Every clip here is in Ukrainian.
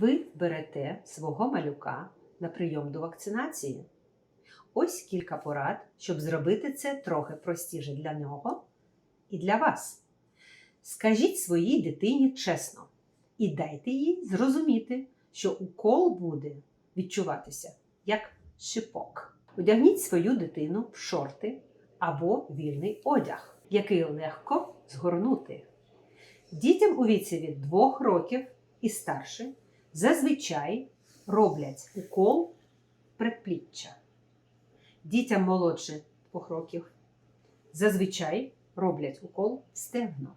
ви берете свого малюка на прийом до вакцинації. Ось кілька порад, щоб зробити це трохи простіше для нього і для вас. Скажіть своїй дитині чесно і дайте їй зрозуміти, що укол буде відчуватися як шипок. Одягніть свою дитину в шорти або вільний одяг, який легко згорнути. Дітям у віці від 2 років і старше зазвичай роблять укол предпліччя. Дітям молодше 2 років зазвичай роблять укол стегно.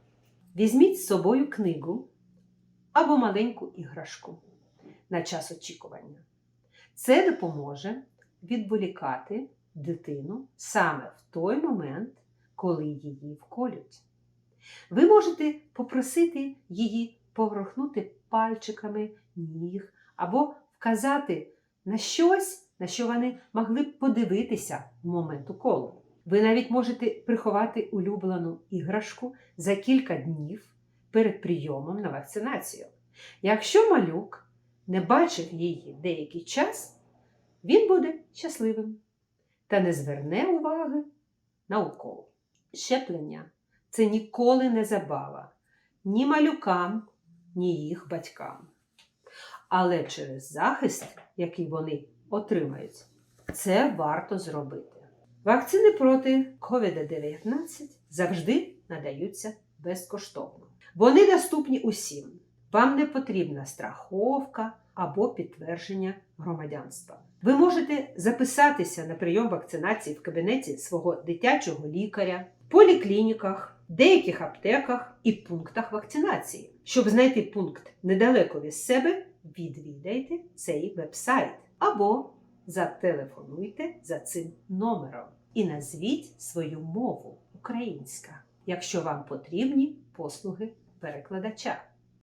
Візьміть з собою книгу або маленьку іграшку на час очікування. Це допоможе відволікати дитину саме в той момент, коли її вколють. Ви можете попросити її поворухнути пальчиками ніг або вказати на щось, на що вони могли б подивитися в момент уколу. Ви навіть можете приховати улюблену іграшку за кілька днів перед прийомом на вакцинацію. Якщо малюк не бачив її деякий час, він буде щасливим та не зверне уваги на укол. Щеплення це ніколи не забава ні малюкам, ні їх батькам. Але через захист, який вони отримають, це варто зробити. Вакцини проти COVID-19 завжди надаються безкоштовно. Вони доступні усім. Вам не потрібна страховка або підтвердження громадянства. Ви можете записатися на прийом вакцинації в кабінеті свого дитячого лікаря, поліклініках, деяких аптеках і пунктах вакцинації. Щоб знайти пункт недалеко від себе, відвідайте цей вебсайт або зателефонуйте за цим номером і назвіть свою мову українська, якщо вам потрібні послуги перекладача.